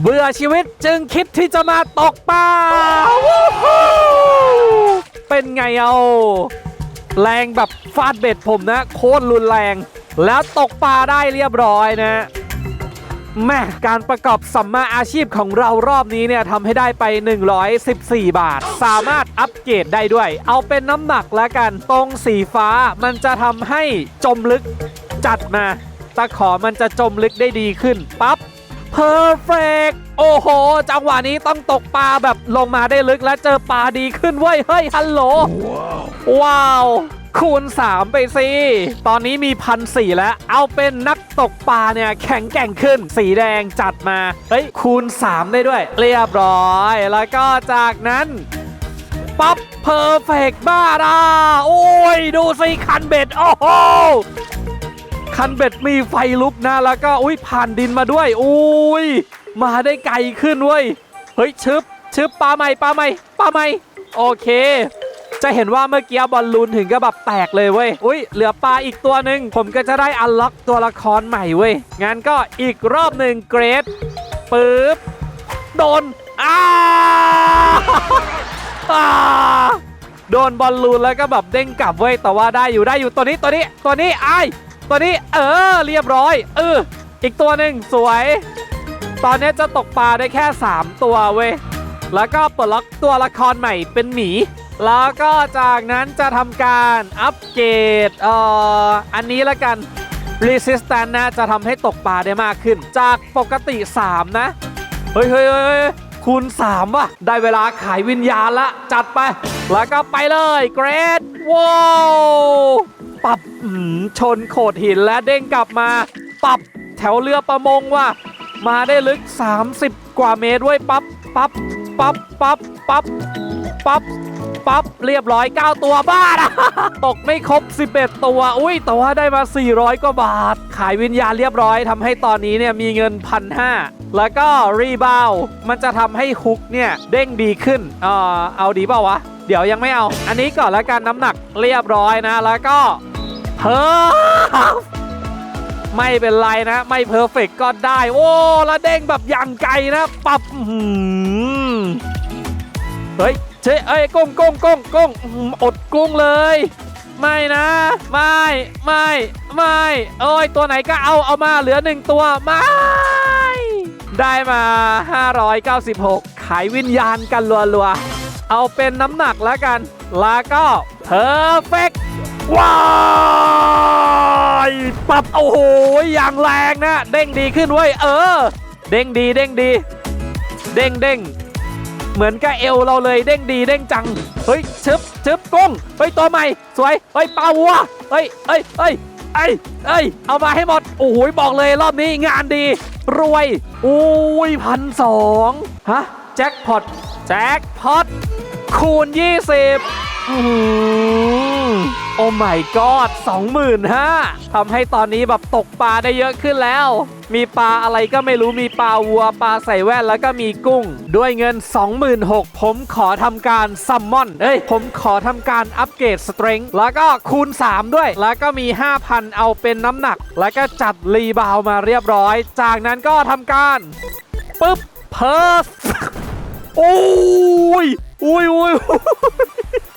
เบื่อชีวิตจึงคิดที่จะมาตกปลาเป็นไงเอาแรงแบบฟาดเบ็ดผมนะ โคตรรุนแรง แล้วตกปลาได้เรียบร้อยนะแม่การประกอบสัมมาอาชีพของเรารอบนี้เนี่ยทำให้ได้ไป 114 บาท สามารถอัปเกรดได้ด้วย เอาเป็นน้ำหนักแล้วกันตรงสีฟ้ามันจะทำให้จมลึกจัดมาตะขอมันจะจมลึกได้ดีขึ้นปั๊บ เพอร์เฟกโอ้โห จังหวะนี้ต้องตกปลาแบบลงมาได้ลึกและเจอปลาดีขึ้นเว้ย เฮ้ย ฮัลโหล ว้าว คูณ 3 ไปสิ ตอนนี้มีพันสี่แล้ว เอาเป็นนักตกปลาเนี่ย แข็งแกร่งขึ้น สีแดงจัดมา เฮ้ย คูณ 3 ได้ด้วย เรียบร้อย แล้วก็จากนั้นปั๊บเพอร์เฟกบ้าดาโอ้ย ดูสิคันเบ็ด โอ้โห คันเบ็ดมีไฟลุกนะแล้วก็อุ้ยผ่านดินมาด้วยอุ้ยมาได้ไกลขึ้นเว้ยเฮ้ยชึบชึบปลาใหม่ปลาใหม่ปลาใหม่โอเค จะเห็นว่าเมื่อกี้บอลลูนถึงก็แบบแตกเลยเว้ยอุ้ยเหลือปลาอีกตัวหนึ่งผมก็จะได้อันล็อกตัวละครใหม่เว้ยงั้นก็อีกรอบหนึ่งเกรดปึ๊บโดนอ้าอ่าโดนบอลลูนแล้วก็แบบเด้งกลับเว้ยแต่ว่าได้อยู่ได้อยู่ตัวนี้ตัวนี้ตัวนี้ไอ้ ตัวนี้เออเรียบร้อยเอออีกตัวหนึ่งสวย ตอนนี้จะตกปลาได้แค่ 3 ตัวเว้ยแล้วก็ปลดล็อกตัวละครใหม่เป็นหมี แล้วก็จากนั้นจะทำการอัปเกรดเอ่ออันนี้ละกัน Resistance นะจะทำให้ตกปลาได้มากขึ้น จากปกติ 3 นะ เฮ้ยเฮ้ยเฮ้ยคูณ3ว่ะ ได้เวลาขายวิญญาณละ จัดไป แล้วก็ไปเลยเกรด ว้าวปับชนโขดหินและเด้งกลับมาปับแถวเรือประมงว่ะมาได้ลึก 30 กว่าเมตรด้วยปับปับปับปับปับปับปั๊บเรียบร้อย 9 ตัวบ้านะตกไม่ครบ 11 ตัว อุ้ยแต่ว่าได้มา 400 กว่าบาท ขายวิญญาณเรียบร้อยทำให้ตอนนี้เนี่ยมีเงินพันห้าแล้วก็รีบาวมันจะทำให้ฮุกเนี่ย เด้งดีขึ้นเออเอาดีเปล่าวะ เดี๋ยวยังไม่เอา อันนี้ก่อนแล้วกันน้ำหนักเรียบร้อยนะ แล้วก็เฮ้อไม่เป็นไรนะ ไม่เพอร์เฟกก็ได้ โอ้แล้วเด้งแบบอย่างไกลนะปรับเฮ้ยเชเอ้ยก้งก้งก้งก้งอื้อหืออดกุ้งเลย ไม่นะ ไม่ไม่ไม่เอ้ยตัวไหนก็เอาเอามาเหลือหนึ่งตัวไม่ได้มา 596 ขายวิญญาณกันรัวๆ เอาเป็นน้ำหนักแล้วกันล้วก็เพอร์เฟกว้ายปรับโอ้โหอย่างแรงนะ เด้งดีขึ้นเว้ยเออ เด้งดีเด้งดี เด้งเด้งเหมือนกับเอวเราเลยเด้งดีเด้งจัง เฮ้ยชึบชึบกุ้งเฮ้ยตัวใหม่ สวย เฮ้ยปลาวัวเฮ้ยเฮ้ยเฮ้ยเอ้ยเอ้ย เอามาให้หมด โอ้โหบอกเลยรอบนี้งานดี รวย อุ้ยพันสองฮะ แจ็คพอต แจ็คพอต คูณ 20อื้อหือโอ้ my god 25,000ทำให้ตอนนี้แบบตกปลาได้เยอะขึ้นแล้ว มีปลาอะไรก็ไม่รู้มีปลาวัวปลาใส่แว่นแล้วก็มีกุ้ง ด้วยเงิน 26,000ผมขอทำการซัมมอนเอ้ย ผมขอทำการอัปเกรดสเตรงแล้วก็คูณ 3 ด้วย แล้วก็มี 5,000 เอาเป็นน้ำหนัก แล้วก็จัดรีบาวมาเรียบร้อย จากนั้นก็ทำการปุ๊บเพิร์ฟ โอ้ยอุ้ยอุ้ยอุ้ย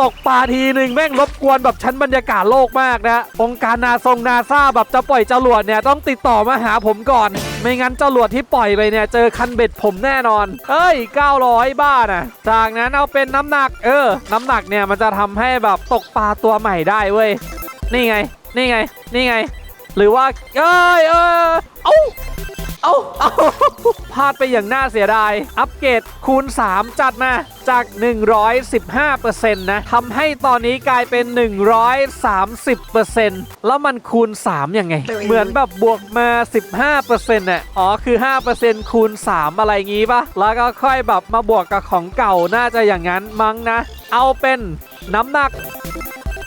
ตกปลาทีหนึ่งแม่งรบกวนแบบชั้นบรรยากาศโลกมากนะ องค์การนาทรงนาซาแบบจะปล่อยจรวดเนี่ยต้องติดต่อมาหาผมก่อน ไม่งั้นจรวดที่ปล่อยไปเนี่ยเจอคันเบ็ดผมแน่นอน เอ้ย 900 บ้านะจากนั้นเอาเป็นน้ำหนัก เออ น้ำหนักเนี่ยมันจะทำให้แบบตกปลาตัวใหม่ได้เว้ย นี่ไง นี่ไง นี่ไง หรือว่าเอ้ยเออเอ้าเอาเอาพลาดไปอย่างน่าเสียดาย อัปเกรดคูณ 3 จัดมาจาก 115%นะทำให้ตอนนี้กลายเป็น 130%แล้วมันคูณ 3 ยังไง เหมือนแบบบวกมา 15%น่ะอ๋อ คือ 5%คูณ 3 อะไรงี้ปะแล้วก็ค่อยแบบมาบวกกับของเก่าน่าจะอย่างนั้นมั้งนะ เอาเป็นน้ำหนัก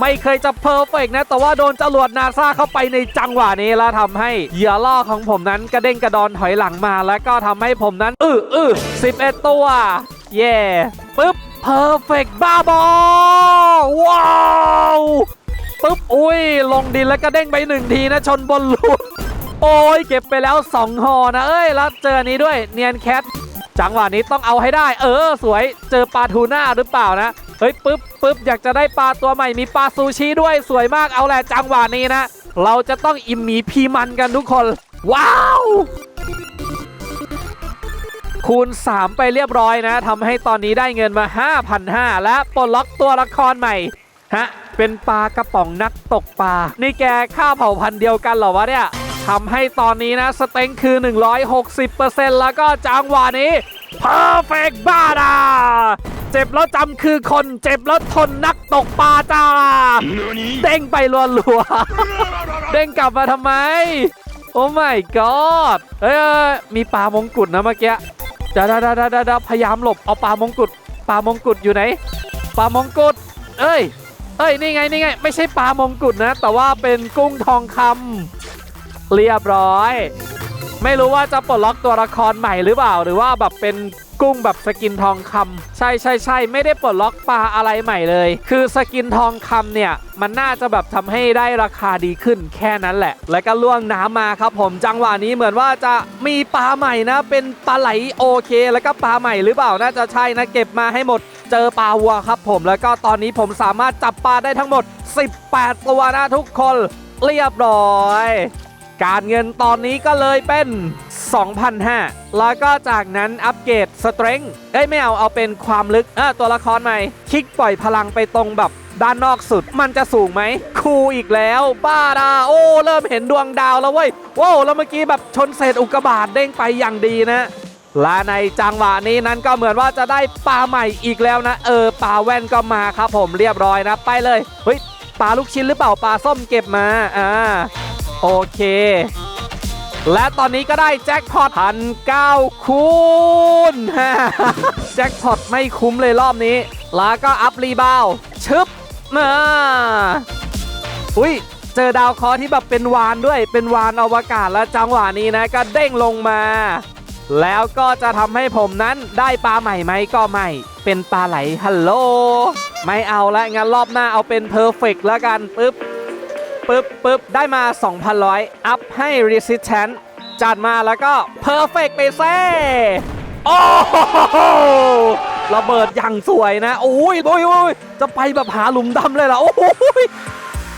ไม่เคยจะเพอร์เฟกต์นะ แต่ว่าโดนจรวดนาซาเข้าไปในจังหวะนี้แล้วทำให้เหยื่อล่อของผมนั้นกระเด้งกระดอนถอยหลังมา แล้วก็ทำให้ผมนั้นอื้ออื้อ11ตัว เย่ปึ๊บเพอร์เฟกต์บ้าบอว้าวปึ๊บอุ้ย ลงดินแล้วก็เด้งไปหนึ่งทีนะ ชนบนลูนโอ้ย เก็บไปแล้ว 2หอนะ เอ้ย แล้วเจอนนี้ด้วยเนียนแคทจังหวะนี้ต้องเอาให้ได้ เออ สวยเจอปลาทูน่าหรือเปล่านะ เฮ้ยปึ๊บปึ๊บอยากจะได้ปลาตัวใหม่มีปลาซูชิด้วยสวยมากเอาแหละจังหวะนี้นะ เราจะต้องอิ่มหมีพีมันกันทุกคน ว้าว คูณ 3 ไปเรียบร้อยนะทำให้ตอนนี้ได้เงินมา 5,500 และปลดล็อกตัวละครใหม่ฮะเป็นปลากระป๋องนักตกปลา นี่แกข้าเผ่าพันธุ์เดียวกันเหรอวะเนี่ยทำให้ตอนนี้นะ สเต็งคือ 160%แล้วก็จังหวะนี้ Perfect บ้าดา เจ็บแล้วจำคือคนเจ็บแล้วทนนักตกปลาจ้า เด้งไปรัวๆเด้งกลับมาทำไม โอ้ my god เอ้ยเอ้ยมีปลามงกุฎนะเมื่อกี้เดาดาดาดาดาดาพยายามหลบเอาปลามงกุฎปลามงกุฎอยู่ไหนปลามงกุฎเอ้ย เอ้ยนี่ไงนี่ไง ไม่ใช่ปลามงกุฎนะ แต่ว่าเป็นกุ้งทองคำเรียบร้อย ไม่รู้ว่าจะปลดล็อกตัวละครใหม่หรือเปล่า หรือว่าแบบเป็น กุ้งแบบสกินทองคำใช่ใช่ใช่ไม่ได้ปลดล็อกปลาอะไรใหม่เลย คือสกินทองคำเนี่ยมันน่าจะแบบทำให้ได้ราคาดีขึ้นแค่นั้นแหละ แล้วก็ล่วงน้ำมาครับผมจังหวะนี้เหมือนว่าจะมีปลาใหม่นะ เป็นปลาไหลโอเค แล้วก็ปลาใหม่หรือเปล่าน่าจะใช่นะเก็บมาให้หมดเจอปลาวัวครับผมแล้วก็ตอนนี้ผมสามารถจับปลาได้ทั้งหมด 18 ตัวนะทุกคนเรียบร้อย การเงินตอนนี้ก็เลยเป็น 2,500แล้วก็จากนั้นอัปเกรดสเตร n งเอ้ยไม่เอาเอาเป็นความลึกเออตัวละครใหม่ คลิกปล่อยพลังไปตรงแบบด้านนอกสุดมันจะสูงไหมคูอีกแล้ว บ้าดาโอ้ เริ่มเห็นดวงดาวแล้วเว้ยว้าวแล้วเมื่อกี้แบบชนเศษอุกกาบาตเด้งไปอย่างดีนะ และในจังหวะนี้นั้นก็เหมือนว่าจะได้ปลาใหม่อีกแล้วนะ เออปลาแว่นก็มาครับผมเรียบร้อยนะไปเลยเฮ้ยปลาลูกชิ้นหรือเปล่าปลาส้มเก็บมาอ่าโอเค และตอนนี้ก็ได้แจ็คพอตพันเก้าคูณแจ็คพอตไม่คุ้มเลยรอบนี้ แล้วก็อัพรีบาวด์ชึบมาอุ้ยเจอดาวเคราะห์ที่แบบเป็นวานด้วย เป็นวานอวกาศแล้วจังหวะนี้นะ ก็เด้งลงมา แล้วก็จะทำให้ผมนั้นได้ปลาใหม่ไหมก็ไม่ เป็นปลาไหลฮัลโหล ไม่เอาละงั้นรอบหน้าเอาเป็นเพอร์เฟกแล้วกันปึ๊บ ปึ๊บปึ๊บได้มา 2,100 อัพให้ Resistance จัดมาแล้วก็ Perfect ไปเซ่โอ้โหระเบิดอย่างสวยนะโอ้ยโอ้ยโอ้ยจะไปแบบหาหลุมดำเลยเหรอโอ้ย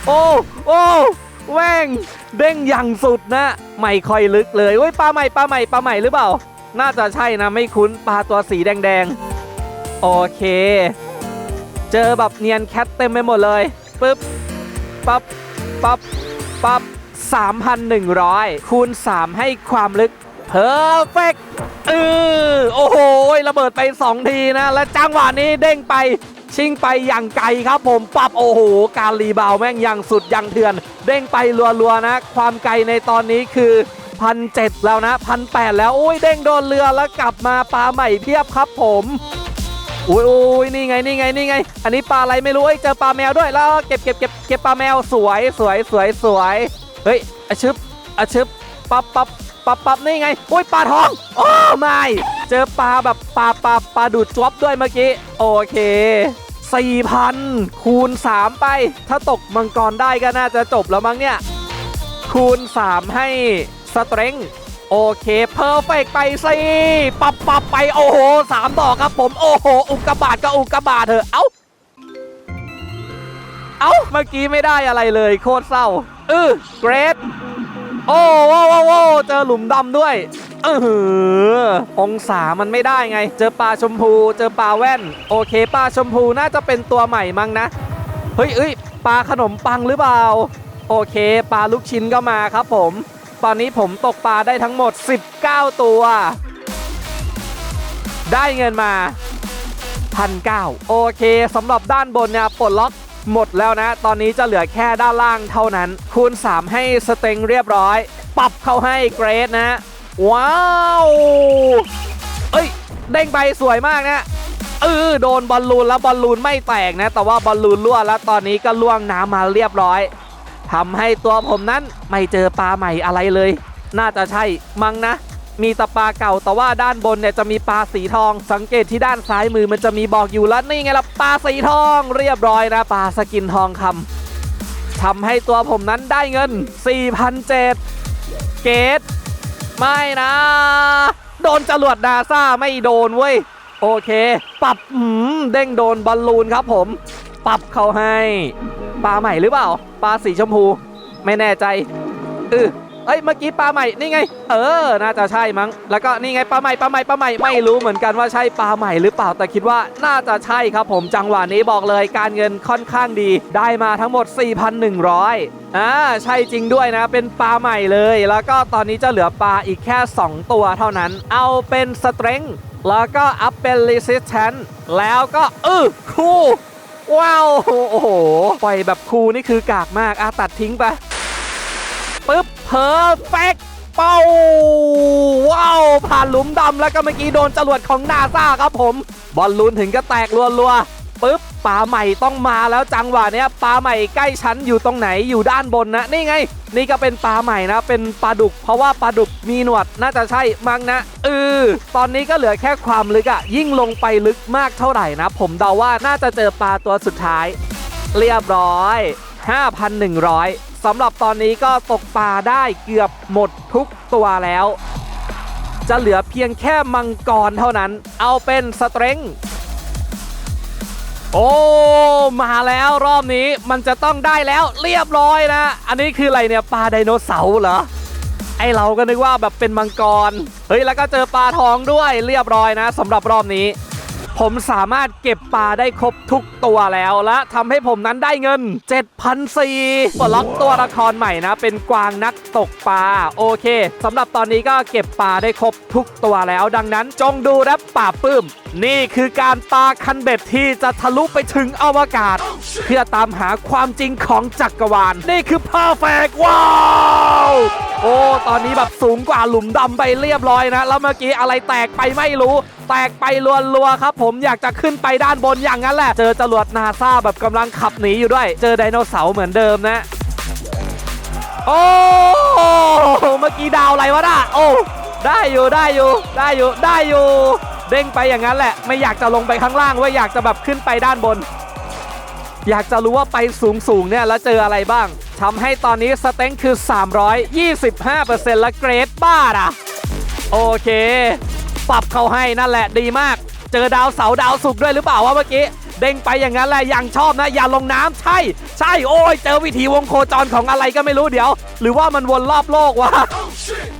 โอ้โอ้แว่งเด้งอย่างสุดนะ ไม่ค่อยลึกเลยโอ้ยปลาใหม่ปลาใหม่ปลาใหม่หรือเปล่า น่าจะใช่นะไม่คุ้นปลาตัวสีแดงๆ โอเค เจอแบบเนียนแคทเต็มไปหมดเลยปึ๊บปั๊บ ปั๊บปั๊บ3,100 คูณ 3 ให้ความลึกเพอร์เฟกเออโอ้โห ระเบิดไป 2 ทีนะ และจังหวะนี้เด้งไปชิงไปอย่างไกลครับผมปับโอ้โห การรีบาวแม่งย่างสุดย่างเถื่อน เด้งไปรัวๆนะ ความไกลในตอนนี้คือพันเแล้วนะพันแแล้ว โอ้ยเด้งโดนเรือแล้วกลับมาปลาใหม่เพียบครับผม อุ้ยอุ้ยนี่ไงนี่ไงนี่ไง อันนี้ปลาอะไรไม่รู้เอ้ยเจอปลาแมวด้วยแล้วเก็บเก็บเก็บเก็บปลาแมวสวยสวยสวยสวยเฮ้ยอะชึบอะชึบปั๊บปั๊บปั๊บปั๊บนี่ไงอุ้ยปลาทองโอ้ไม่เจอปลาแบบปลาปลาปลาดูดจวบด้วยเมื่อกี้โอเค4,000คูณ 3 ไป ถ้าตกมังกรได้ก็น่าจะจบแล้วมั้งเนี่ย คูณ 3 ให้สเตรง โอเคเพอร์เฟกไปสิปับปับไปโอ้โหสามดอกครับผมโอ้โห อุกกาบาตก็อุกกาบาตเถอะเอ้าเอ้าเมื่อกี้ไม่ได้อะไรเลยโคตรเศร้าเออเกรดโอ้โว้โว้เจอหลุมดำด้วยเออองศามันไม่ได้ไง เจอปลาชมพู เจอปลาแว่น โอเคปลาชมพูน่าจะเป็นตัวใหม่มั้งนะ เฮ้ยเอ้ยปลาขนมปังหรือเปล่า โอเคปลาลูกชิ้นก็มาครับผม ตอนนี้ผมตกปลาได้ทั้งหมด 19 ตัว ได้เงินมาพันเโอเคสำหรับด้านบนเนี่ยปลดล็อกหมดแล้วนะ ตอนนี้จะเหลือแค่ด้านล่างเท่านั้น คูณ 3 ให้สเต็งเรียบร้อย ปรับเข้าให้เกรดนะ ว้าว เอ้ย เด้งไปสวยมากนะเออโดนบอลลูนแล้วบอลลูนไม่แตกนะ แต่ว่าบอลลูนรั่วแล้วตอนนี้ก็ล่วงน้ำมาเรียบร้อย ทำให้ตัวผมนั้นไม่เจอปลาใหม่อะไรเลย น่าจะใช่มั้งนะ มีแตะปลาเก่าแต่ว่าด้านบนเนี่ยจะมีปลาสีทอง สังเกตที่ด้านซ้ายมือมันจะมีบอกอยู่แล้วนี่ไงล่ะปลาสีทองเรียบร้อยนะปลาสกินทองคำทำให้ตัวผมนั้นได้เงิน 4,007เกตไม่นะ โดนจรวดนาซาไม่โดนเว้ย โอเค ปรับหืมเด้งโดนบอลลูนครับผม ปรับเขาให้ ปลาใหม่หรือเปล่าปลาสีชมพู ไม่แน่ใจเออเอ้ยเมื่อกี้ปลาใหม่นี่ไง เออ น่าจะใช่มั้ง แล้วก็นี่ไงปลาใหม่ปลาใหม่ปลาใหม่ไม่รู้เหมือนกันว่าใช่ปลาใหม่หรือเปล่าแต่คิดว่าน่าจะใช่ครับผมจังหวะนี้บอกเลยการเงินค่อนข้างดี ได้มาทั้งหมด 4,100อ่าใช่จริงด้วยนะ เป็นปลาใหม่เลย แล้วก็ตอนนี้จะเหลือปลาอีกแค่ 2 ตัวเท่านั้น เอาเป็นสเตรงแล้วก็อัพเป็น resistance แล้วก็เออคู่ ว้าว โอ้โห ปล่อยแบบคูนี่คือกากมากอาตัดทิ้งไปปึ๊บเพอร์เฟกเป้าว้าว ผ่านหลุมดำแล้วก็เมื่อกี้โดนจรวดของนาซาครับผม บอลลูนถึงก็แตกรัวๆปึ๊บ ปลาใหม่ต้องมาแล้วจังหวะเนี้ยปลาใหม่ใกล้ชั้นอยู่ตรงไหนอยู่ด้านบนนะนี่ไง นี่ก็เป็นปลาใหม่นะเป็นปลาดุก เพราะว่าปลาดุกมีหนวดน่าจะใช่มั้งนะเออตอนนี้ก็เหลือแค่ความลึกอะยิ่งลงไปลึกมากเท่าไหร่นะ ผมเดาว่าน่าจะเจอปลาตัวสุดท้าย เรียบร้อย 5,100สำหรับตอนนี้ก็ตกปลาได้เกือบหมดทุกตัวแล้ว จะเหลือเพียงแค่มังกรเท่านั้น เอาเป็นสเตรง โอ้ มาแล้วรอบนี้มันจะต้องได้แล้วเรียบร้อยนะ อันนี้คืออะไรเนี่ยปลาไดโนเสาร์เหรอไอเราก็นึกว่าแบบเป็นมังกร เฮ้ยแล้วก็เจอปลาทองด้วยเรียบร้อยนะสำหรับรอบนี้ ผมสามารถเก็บปลาได้ครบทุกตัวแล้วและทำให้ผมนั้นได้เงิน 7,400ปลดล็อกตัวละครใหม่นะ เป็นกวางนักตกปลา โอเคสำหรับตอนนี้ก็เก็บปลาได้ครบทุกตัวแล้ว ดังนั้นจงดูและป่าปื้ม นี่คือการปลาคันเบ็ดที่จะทะลุไปถึงอวกาศ เพื่อตามหาความจริงของจักรวาล นี่คือ perfect ว้า โอ้ ตอนนี้แบบสูงกว่าหลุมดำไปเรียบร้อยนะ แล้วเมื่อกี้อะไรแตกไปไม่รู้ แตกไปรัวๆครับ ผมอยากจะขึ้นไปด้านบนอย่างนั้นแหละ เจอจรวดนาซาแบบกำลังขับหนีอยู่ด้วย เจอไดโนเสาร์เหมือนเดิมนะ โอ้เมื่อกี้ดาวอะไรวะน่ะโอ้ได้อยู่ได้อยู่ได้อยู่ได้อยู่เด้งไปอย่างนั้นแหละ ไม่อยากจะลงไปข้างล่างว่าอยากจะแบบขึ้นไปด้านบน อยากจะรู้ว่าไปสูงสูงๆเนี่ยแล้วเจออะไรบ้าง ทำให้ตอนนี้สเต็งคือ 325%และเกรดบ้าอะ โอเค ปรับเขาให้นั่นแหละดีมาก เจอดาวเสาดาวศุกด้วยหรือเปล่าวะเมื่อกี้เด้งไปอย่างนั้นแหละย่างชอบนะ อย่าลงน้ำใช่ ใช่โอ้ย เจอวิธีวงโคจรของอะไรก็ไม่รู้เดี๋ยว หรือว่ามันวนรอบโลกวะ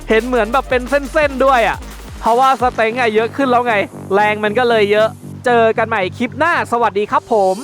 เห็นเหมือนแบบเป็นเส้น ๆ ด้วยอะ เพราะว่าสเต็งอะเยอะขึ้นแล้วไง แรงมันก็เลยเยอะ เจอกันใหม่คลิปหน้า สวัสดีครับผม